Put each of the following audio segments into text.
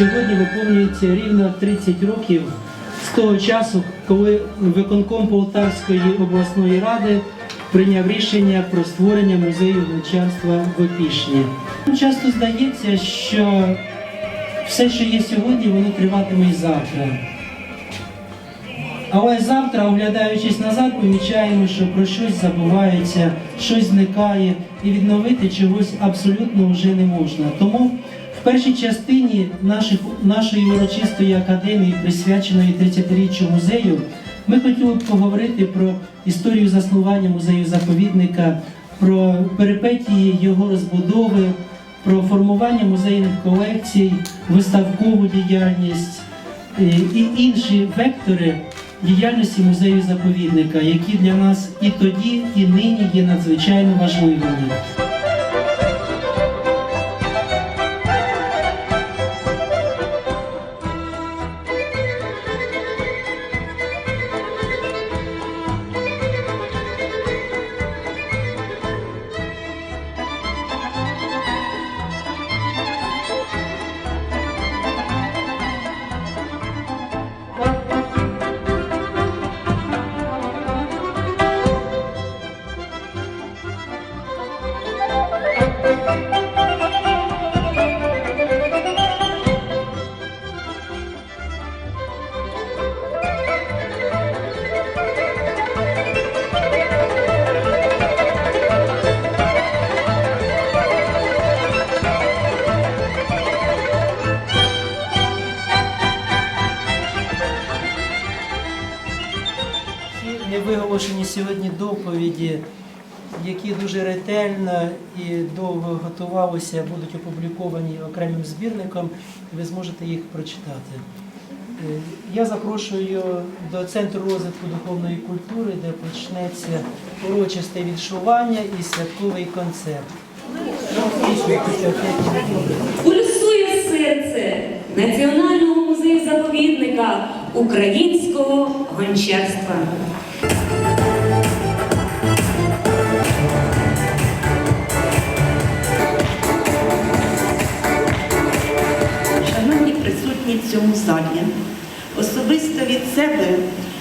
сьогодні виповнюється рівно 30 років з того часу, коли виконком Полтавської обласної ради прийняв рішення про створення музею гончарства в Опішні. Часто здається, що все, що є сьогодні, воно триватиме і завтра. Але завтра, оглядаючись назад, помічаємо, що про щось забувається, щось зникає, і відновити чогось абсолютно вже не можна. Тому в першій частині наших, нашої урочистої академії, присвяченої 30-річчю музею, ми хотіли б поговорити про історію заснування музею заповідника, про перипетії його розбудови, про формування музейних колекцій, виставкову діяльність е, і інші вектори діяльності музею заповідника, які для нас і тоді, і нині є надзвичайно важливими. Сьогодні доповіді, які дуже ретельно і довго готувалися, будуть опубліковані окремим збірником, і ви зможете їх прочитати. Е, Я запрошую до Центру розвитку духовної культури, де почнеться урочисте відшування і святковий концерт. Пульсує серце Національного музею заповідника українського гончарства. Цьому залі, особисто від себе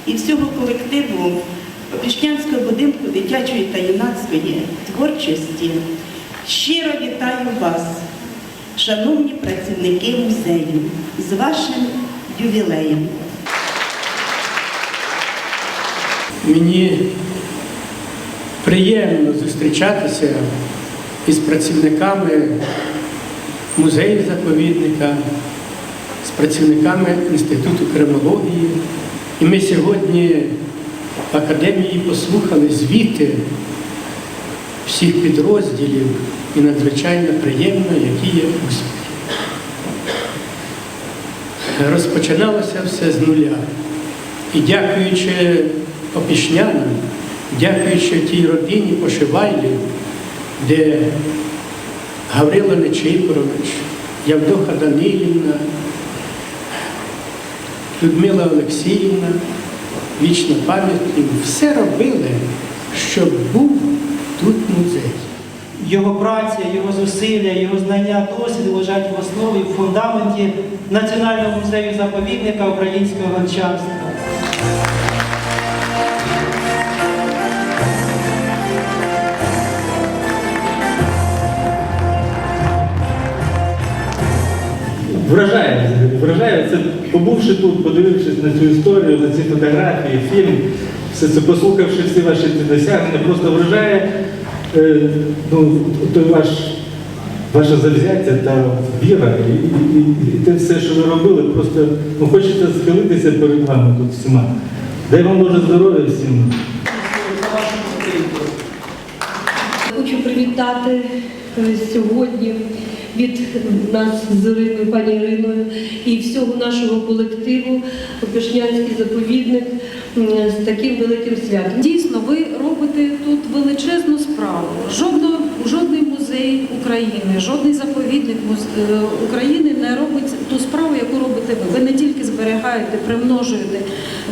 і всього колективу Опішнянського будинку дитячої та юнацької творчості щиро вітаю вас, шановні працівники музею, з вашим ювілеєм. Мені приємно зустрічатися із працівниками музею заповідника, працівниками Інституту кримології. І ми сьогодні в академії послухали звіти всіх підрозділів і надзвичайно приємно, які є успіхи. Розпочиналося все з нуля. І дякуючи опішнянам, дякуючи тій родині Пошивайлів, де Гаврило Нечипорович, Явдоха Данилівна, Людмила Олексіївна, вічна пам'ять, все робили, щоб був тут музей. Його праця, його зусилля, його знання, досвід лежать в основі, в фундаменті Національного музею заповідника українського гончарства. Вражає, вражає побувши тут, подивившись на цю історію, на ці фотографії, фільм, все це послухавши всі ваші досягнення, просто вражає е, ну, той ваш, ваше завзяття та віра і, і, і, те все, що ви робили, просто ну, хочеться схилитися перед вами тут всіма. Дай вам Боже здоров'я всім. Хочу привітати е, сьогодні від нас з Іриною, пані Іриною і всього нашого колективу Опішнянський заповідник з таким великим святом. Дійсно, ви робите тут величезну справу. Жодно, жодний музей України, жодний заповідник е, України не робить ту справу, яку робите ви. Ви не тільки зберігаєте, примножуєте,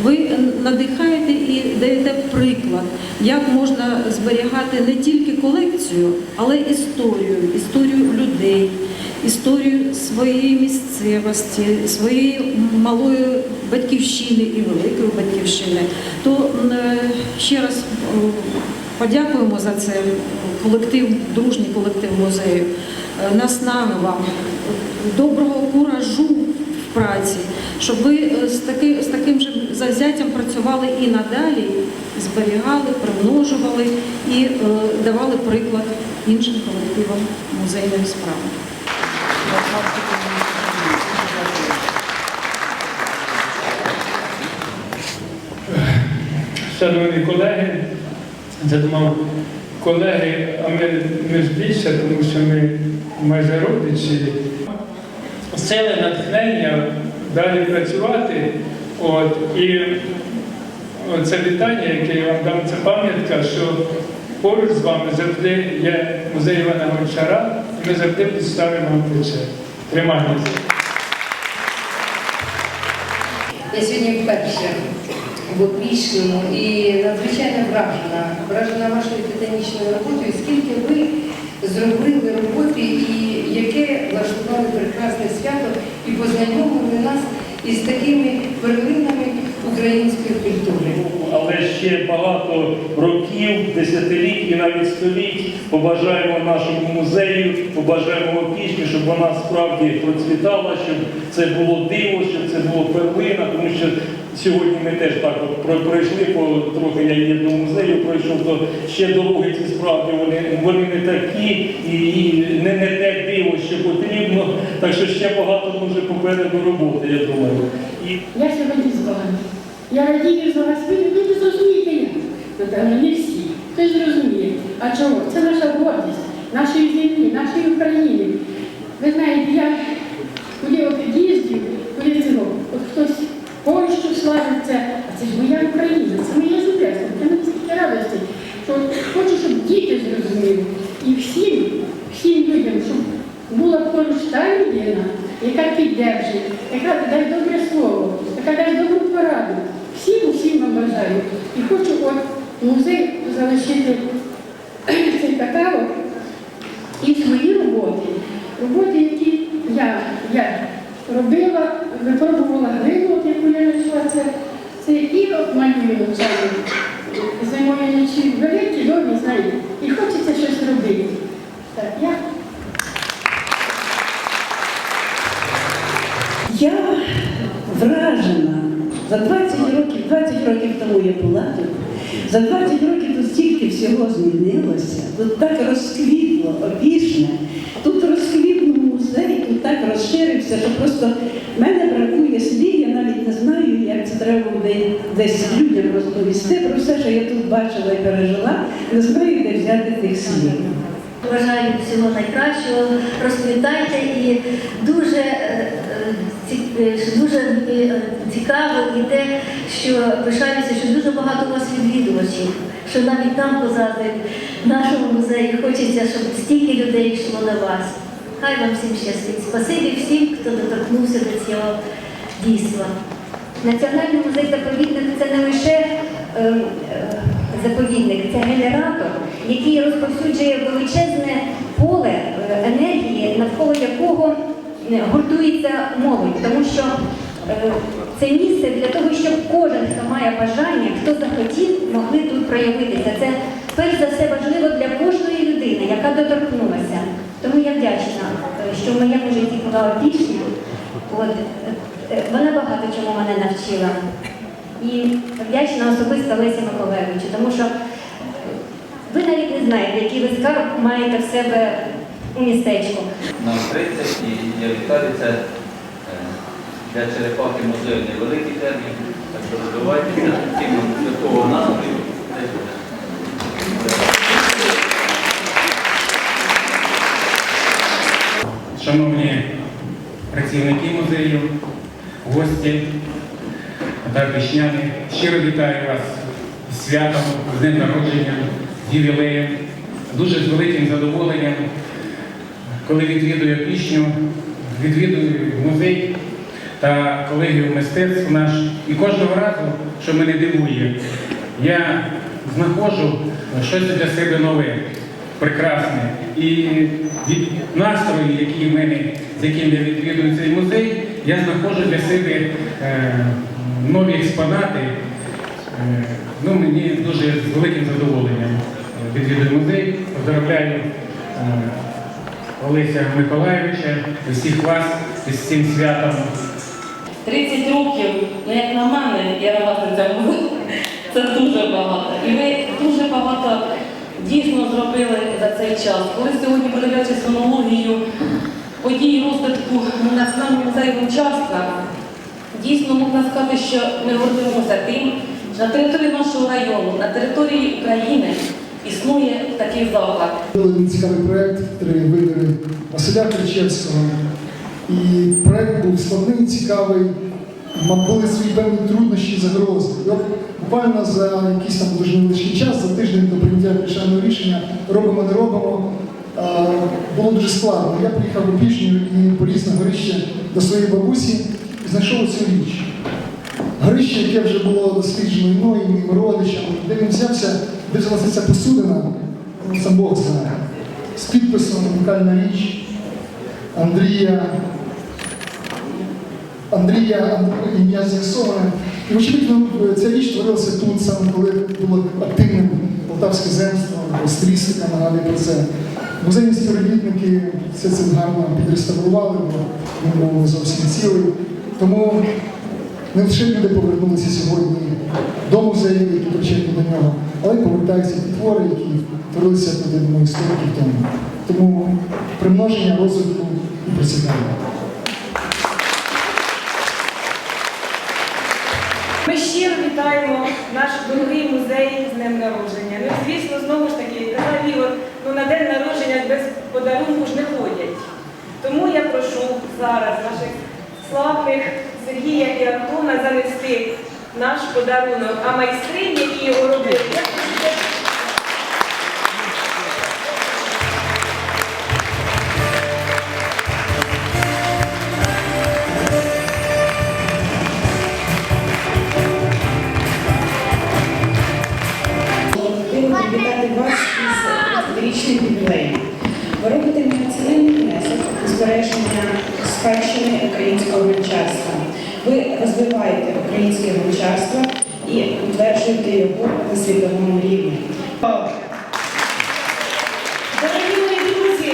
ви надихаєте і даєте приклад, як можна зберігати не тільки колекцію, але історію, історію людей, історію своєї місцевості, своєї малої батьківщини і великої батьківщини, то е, ще раз подякуємо за це колектив, дружній колектив музею. Е, Наснаги вам, доброго куражу в праці, щоб ви е, з, таки, з таким же завзяттям працювали і надалі, зберігали, примножували і е, давали приклад іншим колективам музейної справи. Шановні колеги, я думав, колеги, а ми, ми ж більше, тому що ми майже родичі. Сили натхнення далі працювати. От, і це вітання, яке я вам дам, це пам'ятка, що поруч з вами завжди є музей Івана Гончара, і ми завжди підставимо плече. Тримайтеся. Я сьогодні вперше в Опішному і надзвичайно вражена, вражена вашою титанічною роботою, скільки ви зробили роботи і яке влаштували прекрасне свято і познайомили нас із такими перлинами української ще багато років, десятиліть і навіть століть побажаємо нашому музею, побажаємо опішні, щоб вона справді процвітала, щоб це було диво, щоб це було перлина, тому що сьогодні ми теж так от пройшли по трохи я є до музею, пройшов, то ще дороги ці справді вони, вони не такі і, не, не те диво, що потрібно. Так що ще багато дуже попереду роботи, я думаю. І Я сьогодні. Я радію за вас, ви, не зрозумієте як. Напевно, не всі. Хтось зрозуміє. А чого? Це наша гордість, нашої землі, нашої України. Ви знаєте, я куди от їздив, куди цього, от хтось Польщу славиться, а це ж моя Україна, це моя земля, це мене стільки радості, що от хочу, щоб діти зрозуміли. І всім, всім людям, щоб була поруч та людина, яка піддержить, яка дасть добре слово, яка дасть добру пораду. Всім, всім вам бажаю. І хочу от в музей залишити цей каталог і свої роботи. Роботи, які я, я робила, випробувала глину, от яку я знайшла, це, це і ночами. Зимою ночі великі, довгі, знаєте, і хочеться щось робити. Так, я Я вражена. За 20 років, 20 років тому я була тут. За 20 років тут стільки всього змінилося. Тут так розквітло, опішне. Тут розквітнув музей, тут так розширився, що просто мене бракує слів, я навіть не знаю, як це треба буде десь людям розповісти про все, що я тут бачила і пережила. Не знаю, де взяти тих слів. Бажаю всього найкращого, розквітайте і дуже, е, е, е, дуже цікаво і те, що пишаюся, що дуже багато у вас відвідувачів, що навіть там позади в нашому музеї хочеться, щоб стільки людей йшло на вас. Хай вам всім щастить. Спасибі всім, хто доторкнувся до цього дійства. Національний музей заповідник це не лише е, е, заповідник, це генератор, який розповсюджує величезне поле е, енергії, навколо якого е, гуртується молодь. Тому що е, це місце для того, щоб кожен, хто має бажання, хто захотів, могли тут проявитися. Це перш за все важливо для кожної людини, яка доторкнулася. Тому я вдячна, е, що в моєму житті була пісня. От, е, е, вона багато чому мене навчила. І вдячна особисто Лесі Миколаївичу, тому що ви навіть не знаєте, який ви скарб маєте в себе у містечку. Нам 30 і я вітаю це для черепахи музею невеликий термін. Так що розвивайтеся, всім святкового настрою. Працівники музею, гості, Дарбищняни, щиро вітаю вас з святом, з днем народження, з ювілеєм. Дуже з великим задоволенням, коли відвідую пісню, відвідую музей та колегію мистецтв наш. І кожного разу, що мене дивує, я знаходжу щось для себе нове. прекрасне. І від настрою, який в мене, з яким я відвідую цей музей, я знаходжу для себе е, нові експонати. Е, ну, мені дуже з великим задоволенням е, відвідую музей. Поздравляю Олеся Миколаєвича, усіх вас із цим святом. 30 років, ну як на мене, я на вас не цьому, це дуже багато. І ви дуже багато дійсно зробили за цей час. Коли сьогодні подивляючись хронологію подій розвитку Національного музею Гончарства, дійсно можна сказати, що ми гордимося тим, що на території нашого району, на території України існує такий заклад. Один цікавий проєкт три вибори Василя Кричевського. І проєкт був складний, цікавий, були свої певні труднощі, загрози. І от буквально за якийсь там дуже невеличкий час, за тиждень до прийняття рішального рішення, робимо, не робимо. Було дуже складно. Я приїхав у Пішню і поліз на горище до своєї бабусі і знайшов цю річ. Горище, яке вже було досліджено мною, і моїм родичам, де він взявся, де взялася ця посудина, ну, сам Бог знає, з підписом унікальна річ Андрія. Андрія, ім'я з'ясоване. І очевидно, ця річ творилася тут, саме коли було активним полтавське земство, Стрісика нагадує про це. Музейні співробітники все це гарно підреставрували, бо він був зовсім цілий. Тому не лише люди повернулися сьогодні до музею, які причетні до нього, але й повертаються ті твори, які творилися туди думаю, 100 років тому. Тому примноження розвитку і процвітання. Ми щиро вітаємо наш дорогий музей з днем народження. Ну, звісно, знову ж таки, казав Ігор, ну на день народження без подарунку ж не ходять. Тому я прошу зараз наших славних Сергія і Антона занести наш подарунок. А майстрині, які його робили, світовому рівні. Дорогі мої друзі,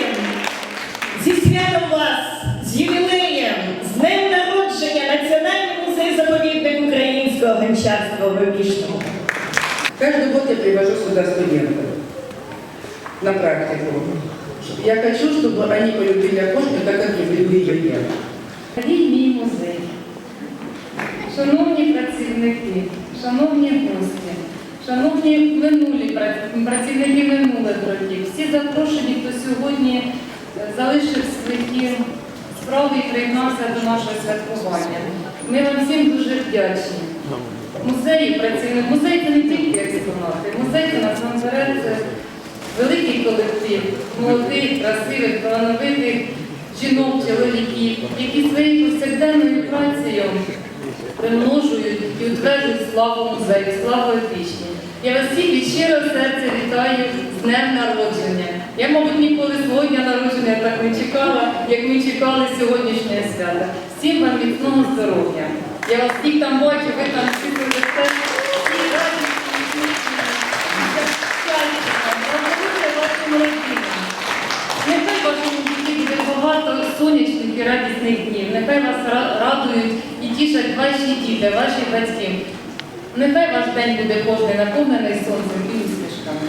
зі святом вас, з ювілеєм, з днем народження Національний музей заповідник українського гончарства в Обішному. Каждый год я привожу сюда студентов на практику. Я хочу, чтобы они полюбили окошко, так как люблю ее я. Дорогий мій музей, шановні працівники, шановні гості, шановні минулі працівники минулих років, всі запрошені, хто сьогодні е, залишив свої справи і приєднався до нашого святкування. Ми вам всім дуже вдячні. Музей, працівник, музей це не тільки експонати, музей це насамперед це великий колектив, молодих, красивих, талановитих жінок, чоловіків, які своєю повсякденною працею примножують і утверджують славу музею, славу опічні. Я вас всіх від щирого серця вітаю з днем народження. Я, мабуть, ніколи свого дня народження так не чекала, як ми чекали сьогоднішнього свята. Всім вам міцного здоров'я. Я вас всіх там бачу, ви там всі сидите, всі раді, вашим родинам. Нехай вашому житті буде багато сонячних і радісних днів. Нехай вас радують і тішать ваші діти, ваші батьки. Нехай ваш день буде кожний наповнений сонцем і усмішками.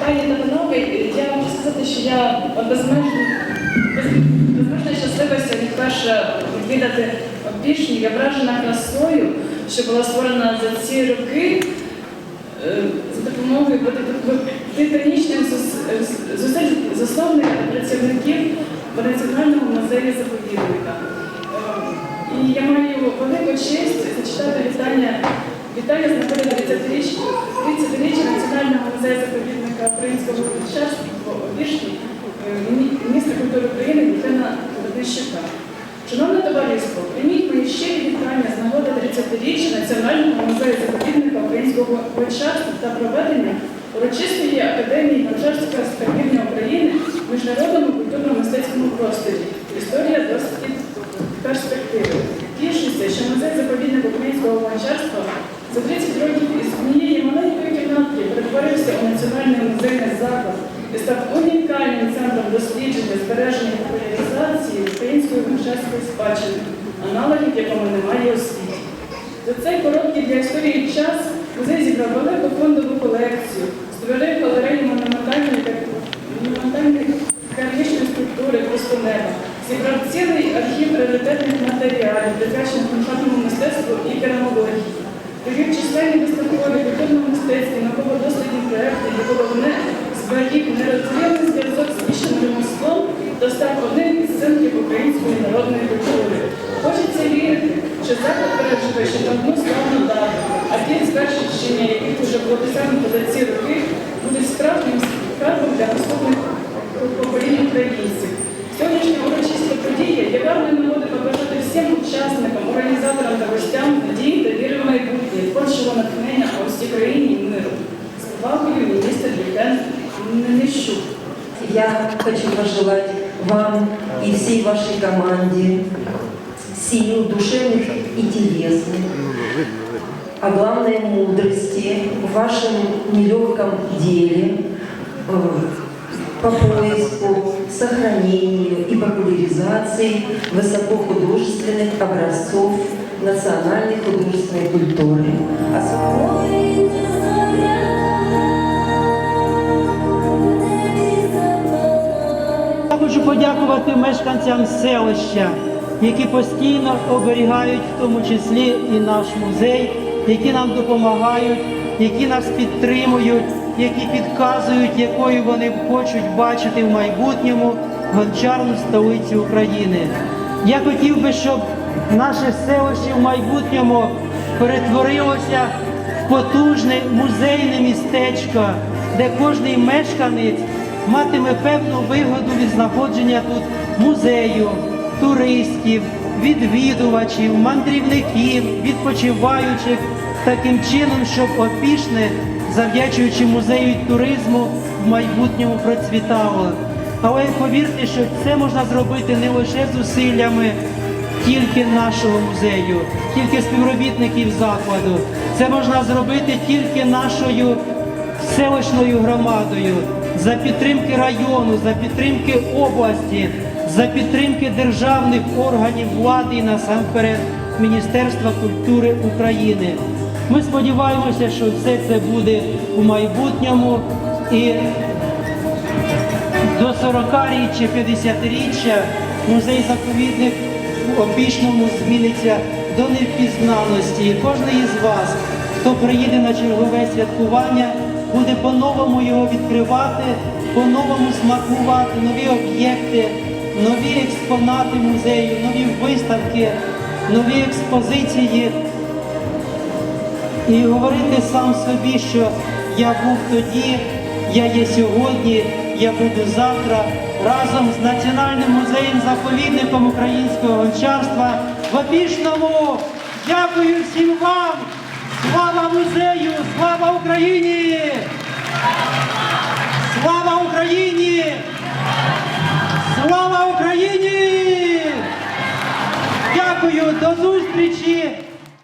Пані та панове, я можу сказати, що я безмежно, без- безмежно щаслива сьогодні вперше відвідати Обішню. Я вражена красою, що була створена за ці роки е, за допомогою титанічних зус- з- зусиль засновників працівників Національного музею заповідника. І я маю велику честь зачитати вітання, вітання з нагоди 30-річчя 30-річчя Національного музею заповідника українського в Обішні, е, міністра культури України Віталіна Радищука. Шановне товариство, прийміть мої щирі вітання з нагоди 30-річчя Національного музею заповідника українського гончарства та проведення урочистої академії гончарського спортивної України в міжнародному культурно-мистецькому просторі. Історія досить перспективи. Тішуся, що музей заповідник українського гончарства за 30 років із однієї маленької кімнатки перетворився у національний музейний заклад і став унікальним центром дослідження, збереження і популяризації української гончарської спадщини, аналогів якому немає у світі. За цей короткий для історії час музей зібрав велику фондову колекцію, створив галерею монументальної та монументальної керамічної скульптури просто неба, зібрав архів раритетних матеріалів, присвячених культурному мистецтву і керамології. Провів численні виставкові культурно-мистецькі науково-дослідні проекти, і головне зберіг нерозривний зв'язок з вічним ремеслом та став одним із центрів української народної культури. Хочеться вірити, що заклад переживе ще одну славну дату, а ті звершення, яких вже було досягнуто за ці роки, хочу пожелать вам и всей вашей команде сил душевных и телесных, а главное мудрости в вашем нелегком деле э, по поиску, сохранению и популяризации высокохудожественных образцов национальной художественной культуры. Я хочу подякувати мешканцям селища, які постійно оберігають, в тому числі і наш музей, які нам допомагають, які нас підтримують, які підказують, якою вони хочуть бачити в майбутньому гончарну столицю України. Я хотів би, щоб наше селище в майбутньому перетворилося в потужне музейне містечко, де кожний мешканець матиме певну вигоду від знаходження тут музею, туристів, відвідувачів, мандрівників, відпочиваючих, таким чином, щоб опішне, завдячуючи музею і туризму, в майбутньому процвітало. Але повірте, що це можна зробити не лише зусиллями тільки нашого музею, тільки співробітників закладу. Це можна зробити тільки нашою селищною громадою, за підтримки району, за підтримки області, за підтримки державних органів влади і насамперед Міністерства культури України. Ми сподіваємося, що все це буде у майбутньому і до 40-річчя, 50-річчя музей-заповідник в Опішному зміниться до невпізнаності. І кожен із вас, хто приїде на чергове святкування, буде по-новому його відкривати, по-новому смакувати нові об'єкти, нові експонати музею, нові виставки, нові експозиції. І говорити сам собі, що я був тоді, я є сьогодні, я буду завтра разом з Національним музеєм заповідником українського гончарства в Опішному. Дякую всім вам! Слава музею! Слава Україні! Слава Україні! Слава Україні! Дякую, до зустрічі!